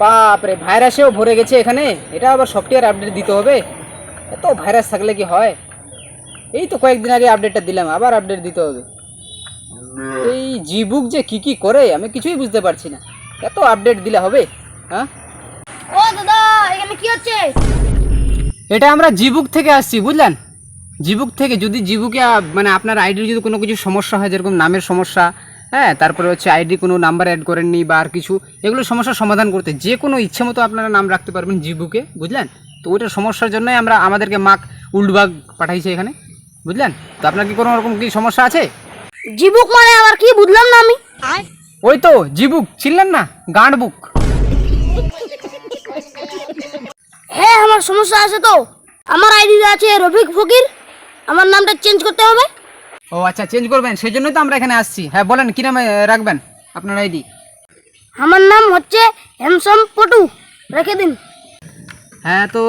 বাপরে ভাইরাসেও ভরে গেছে এখানে? এটা আবার সফটওয়্যার আপডেট দিতে হবে? এত ভাইরাস থাকলে কি হয়? এই তো কয়েকদিন আগে আপডেটটা দিলাম আবার আপডেট দিতে হবে। এই জিবুক যে কি কি করে আমি কিছুই বুঝতে পারছি না। এত আপডেট দিলে হবে? হ্যাঁ? ও দাদা এখানে কি হচ্ছে? এটা আমরা জিবুক থেকে আসছি বুঝলেন? জিবুক থেকে যদি জিবুকে মানে আপনার আইডির যদি কোনো কিছু সমস্যা হয় যেরকম নামের সমস্যা হ্যাঁ তারপরে হচ্ছে আইডি কোনো নাম্বার অ্যাড করেননি বা আর কিছু এগুলো সমস্যার সমাধান করতে যে কোনো ইচ্ছে মতো আপনারা নাম রাখতে পারবেন জিবুকে বুঝলেন? তো ওইটা সমস্যার জন্যই আমরা আমাদেরকে মাক উল্ডবাগ পাঠাইছে এখানে বুঝলেন? তো আপনার কি কোনো রকম কি সমস্যা আছে? জিবুক মানে আবার কি বুঝলাম না আমি? ওই তো জিবুক ছিলেন না? গাঁড বুক। হ্যাঁ আমার সমস্যা আছে তো। আমার আইডি আছে রফিক ফকির। আমার নামটা চেঞ্জ করতে হবে। ও আচ্ছা চেঞ্জ করবেন। সেই জন্যই তো আমরা এখানে আসছি। হ্যাঁ বলেন কী নামে রাখবেন আপনার আইডি? আমার নাম হচ্ছে হ্যামসম পটু। রেখে দিন। হ্যাঁ তো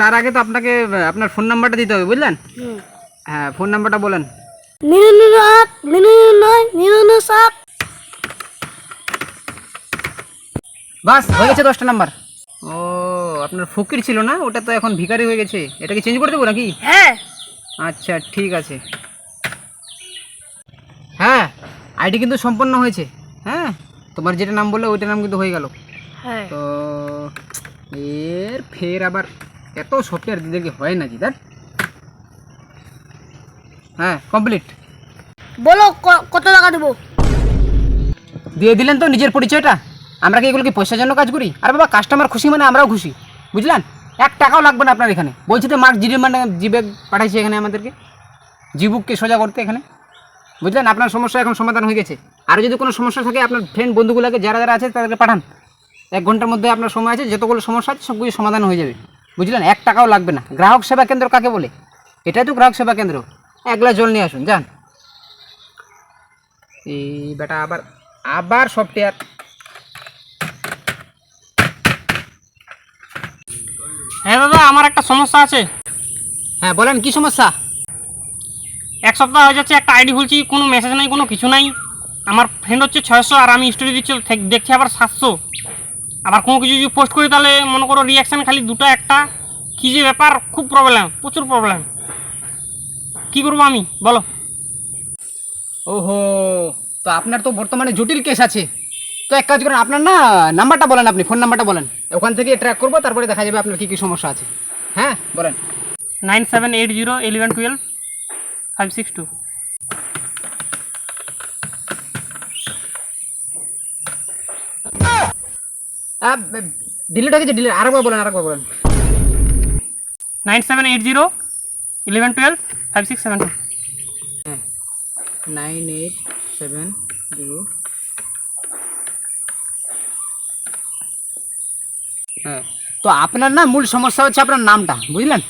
তার আগে তো আপনাকে আপনার ফোন নাম্বারটা দিতে হবে বুঝলেন? হ্যাঁ ফোন নাম্বারটা বলেন। নিরানব্বই আট নিরানব্বই নয় নিরানব্বই সাত বাস হয়ে গেছে দশটা নাম্বার ও আপনার ফকির ছিল না? ওটা তো এখন ভিখারি হয়ে গেছে। এটাকে চেঞ্জ করে দেবো নাকি? হ্যাঁ। আচ্ছা ঠিক আছে। হ্যাঁ আইডি কিন্তু সম্পন্ন হয়েছে। হ্যাঁ তোমার যেটা নাম বললে ওইটা নাম কিন্তু হয়ে গেল। হ্যাঁ। তো এর ফের আবার এত সফটওয়্যার দিতে কি হয় নাকি? দেখ। হ্যাঁ কমপ্লিট বলো কত টাকা দেবো? দিয়ে দিলেন তো নিজের পরিচয়টা? আমরা কি এগুলো কি পয়সার জন্য কাজ করি? আর বাবা কাস্টমার খুশি মানে আমরাও খুশি। বুঝলেন? এক টাকাও লাগবে না আপনার এখানে। বলছি তো মার্ক জিডি মানে জিবে পাঠাইছি এখানে আমাদেরকে। জিবুককে সোজা করতে এখানে। বুঝলেন? আপনার সমস্যা এখন সমাধান হয়ে গেছে। আর যদি কোনো সমস্যা থাকে আপনার ফ্রেন্ড বন্ধুগুলোকে যারা যারা আছে তাদেরকে পাঠান। এক ঘণ্টার মধ্যে আপনার সময় আছে যতগুলো সমস্যা আছে সবগুলো সমাধান হয়ে যাবে। বুঝলেন? এক টাকাও লাগবে না। গ্রাহক সেবা কেন্দ্র কাকে বলে? এটাই তো গ্রাহক সেবা কেন্দ্র। এক গ্লাস জল নিয়ে আসুন যান। এই বেটা আবার আবার সফটওয়্যার হ্যাঁ দাদা আমার একটা সমস্যা আছে। হ্যাঁ বলেন কি সমস্যা? এক সপ্তাহ হয়ে যাচ্ছে একটা আইডি খুলছি কোনো মেসেজ নাই কোনো কিছু নাই। আমার ফ্রেন্ড হচ্ছে ছয়শো আর আমি স্টোরি দিচ্ছি দেখছি আবার সাতশো। আবার কোনো কিছু যদি পোস্ট করি তাহলে মনে করো রিয়াকশান খালি দুটো একটা। কী যে ব্যাপার খুব প্রবলেম প্রচুর প্রবলেম কী করব আমি? বলো। ওহো তো আপনার তো বর্তমানে জটিল কেস আছে। তো এক কাজ করেন আপনার না নাম্বারটা বলেন আপনি ফোন নাম্বারটা বলেন। ওখান থেকে ট্র্যাক করব তারপরে দেখা যাবে আপনার কী কী সমস্যা আছে। হ্যাঁ বলেন। Nine seven eight zero eleven twelve. Five six two delete হয়ে গেছে ডিলিট আরেকবার বলেন আরেকবার বলেন। Nine seven eight zero eleven twelve five six seven two হ্যাঁ নাইন এইট সেভেন জিরো হ্যাঁ তো আপনার না মূল সমস্যা হচ্ছে আপনার নামটা বুঝলেন?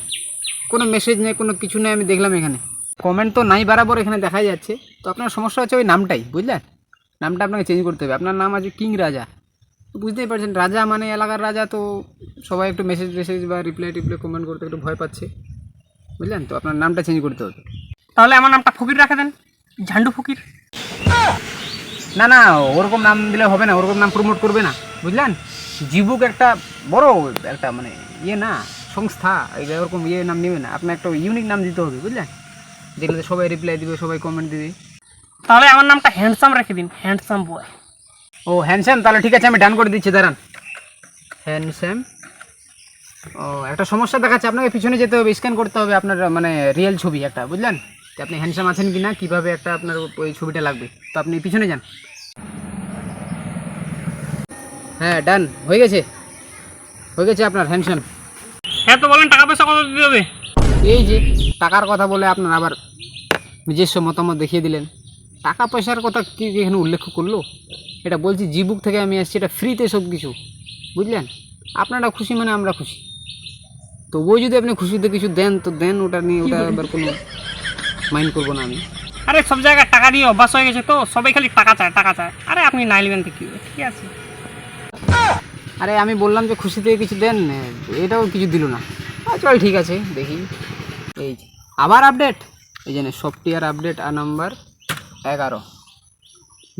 কোনো মেসেজ নেই কোনো কিছু নেই আমি দেখলাম এখানে। কমেন্ট তো নাই বরাবর এখানে দেখা যাচ্ছে। তো আপনার সমস্যা হচ্ছে ওই নামটাই, বুঝলেন? নামটা আপনাকে চেঞ্জ করতে হবে। আপনার নাম আছে কিং রাজা বুঝতেই পারছেন, রাজা মানে এলাকার রাজা, তো সবাই একটু মেসেজ মেসেজ বা রিপ্লাই টিপ্লাই কমেন্ট করতে একটু ভয় পাচ্ছে। বুঝলেন? তো আপনার নামটা চেঞ্জ করতে হবে। তাহলে আমার নামটা ফকির রাখে দেন, ঝান্ডু ফকির। না না, ওরকম নাম দিলে হবে না, ওরকম নাম প্রমোট করবে না, বুঝলেন? জিবুক একটা বড় একটা মানে ইয়ে না, সংস্থা ওরকম ইয়ে নাম নেবে না। আপনার একটা ইউনিক নাম দিতে হবে, বুঝলেন? যেগুলোতে সবাই রিপ্লাই দিবে সবাই কমেন্ট দিবে। তাহলে আমার নামটা হ্যান্ডসাম রেখে দিন হ্যান্ডসাম বয় ও হ্যান্ডস্যাম তাহলে ঠিক আছে আমি ডান করে দিচ্ছি দাঁড়ান। হ্যান্ডস্যাম ও একটা সমস্যা দেখাচ্ছে আপনাকে পিছনে যেতে হবে স্ক্যান করতে হবে আপনার মানে রিয়েল ছবি একটা বুঝলেন? যে আপনি হ্যান্ডসাম আছেন কি না কীভাবে একটা আপনার ওই ছবিটা লাগবে। তো আপনি পিছনে যান। হ্যাঁ ডান হয়ে গেছে। হয়ে গেছে আপনার হ্যান্ডসাম হ্যাঁ তো বলেন টাকা পয়সা কত দিতে হবে? এই যে টাকার কথা বলে আপনার আবার নিজস্ব মতামত দেখিয়ে দিলেন। টাকা পয়সার কথা কি এখানে উল্লেখ করল? এটা বলছি জিবুক থেকে আমি আসছি এটা ফ্রিতে সব কিছু বুঝলেন? আপনারা খুশি মানে আমরা খুশি। তবুও যদি আপনি খুশিতে কিছু দেন তো দেন ওটা নিয়ে ওটা আবার কোনো মাইন্ড করব না আমি। আরে সব জায়গায় টাকা দিয়ে অভ্যাস হয়ে গেছে তো সবাই খালি টাকা চায় টাকা চায়। আরে আপনি নাই নেবেন তো কি ঠিক আছে। আরে আমি বললাম যে খুশিতে কিছু দেন এটাও কিছু দিল না। চল ঠিক আছে দেখি। এই যে আবার আপডেট এই জন্য সফটওয়্যার আপডেট আর নাম্বার এগারো।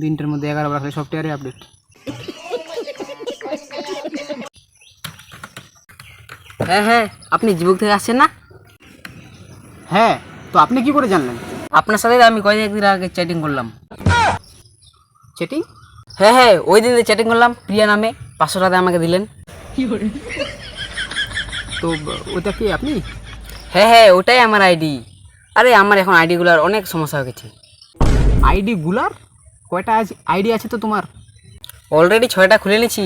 দিনটার মধ্যে এগারো বার সফটওয়্যারে আপডেট হ্যাঁ হ্যাঁ আপনি জীবক থেকে আসছেন না? হ্যাঁ তো আপনি কি করে জানলেন? আপনার সাথে আমি কয়েকদিন আগে চ্যাটিং করলাম। চেটিং হ্যাঁ হ্যাঁ ওই দিন চ্যাটিং করলাম প্রিয়া নামে পাঁচশো টাকা আমাকে দিলেন। কি তো ওটা কি আপনি? হ্যাঁ হ্যাঁ ওটাই আমার আইডি। আরে আমার এখন আইডিগুলোর অনেক সমস্যা হয়ে গেছে। আইডি গুলার কয়টা আইডি আছে তো তোমার? অলরেডি ছয়টা খুলে নিয়েছি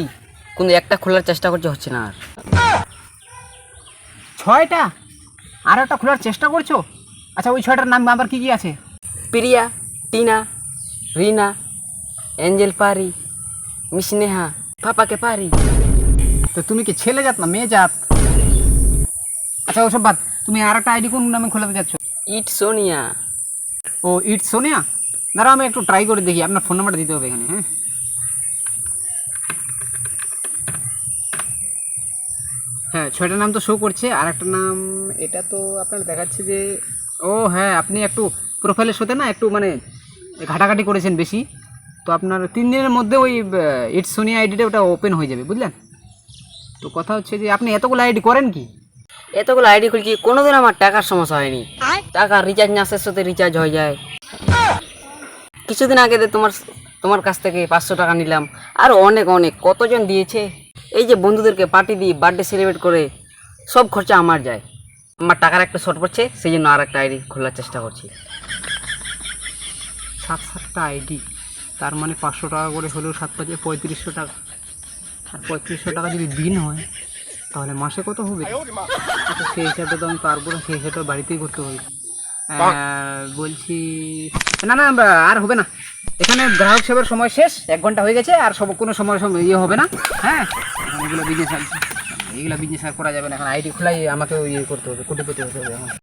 কিন্তু একটা খোলার চেষ্টা করছে হচ্ছে না আর। ছয়টা? আর একটা খোলার চেষ্টা করছ? আচ্ছা ওই ছয়টার নাম আবার কি কি আছে? প্রিয়া টিনা রিনা এঞ্জেল পারি মিসনেহা পাপাকে পারি। তো তুমি কি ছেলে জাত না মেয়ে জাত? আচ্ছা ওসব বাদ। তুমি আর একটা আইডি কোন নামে খোলাতে যাচ্ছ ইট সোনিয়া ও ইট সোনিয়া দাঁড়াও আমি একটু ট্রাই করে দেখি আপনার ফোন নাম্বারটা দিতে হবে এখানে হ্যাঁ? হ্যাঁ ছয়টা নাম তো শো করছে আর একটা নাম এটা তো আপনার দেখাচ্ছে যে ও হ্যাঁ আপনি একটু প্রোফাইলের সাথে না একটু মানে ঘাটাঘাটি করেছেন বেশি তো আপনার তিন দিনের মধ্যে ওই ইট সোনিয়া আইডিটা ওটা ওপেন হয়ে যাবে বুঝলেন? তো কথা হচ্ছে যে আপনি এতগুলো আইডি করেন কি? এতগুলো আইডি খুলছি কোনোদিন আমার টাকার সমস্যা হয়নি। টাকা রিচার্জ না শেষ হতে রিচার্জ হয়ে যায়। কিছুদিন আগে তো তোমার তোমার কাছ থেকে পাঁচশো টাকা নিলাম আর অনেক অনেক কতজন দিয়েছে? এই যে বন্ধুদেরকে পার্টি দিই বার্থডে সেলিব্রেট করে সব খরচা আমার যায়। আমার টাকার একটা শর্ট পড়ছে সেই জন্য আর একটা আইডি খোলার চেষ্টা করছি। সাত সাতটা আইডি তার মানে পাঁচশো টাকা করে হলেও সাত পাঁচে পঁয়ত্রিশশো টাকা। আর পঁয়ত্রিশশো টাকা যদি দিন হয় তাহলে মাসে কত হবে? সেই হিসাবে তো আমি পারব না সেই হিসাবে বাড়িতেই করতে হবে। বলছি না না আর হবে না। এখানে গ্রাহক সেবার সময় শেষ এক ঘণ্টা হয়ে গেছে আর সব কোনো সময় সময় ইয়ে হবে না হ্যাঁ? এগুলো বিজনেস আছে এইগুলো বিজনেস আর করা যাবে না এখন আইডি খোলাই আমাকে ইয়ে করতে হবে কোটিপতি হতে হবে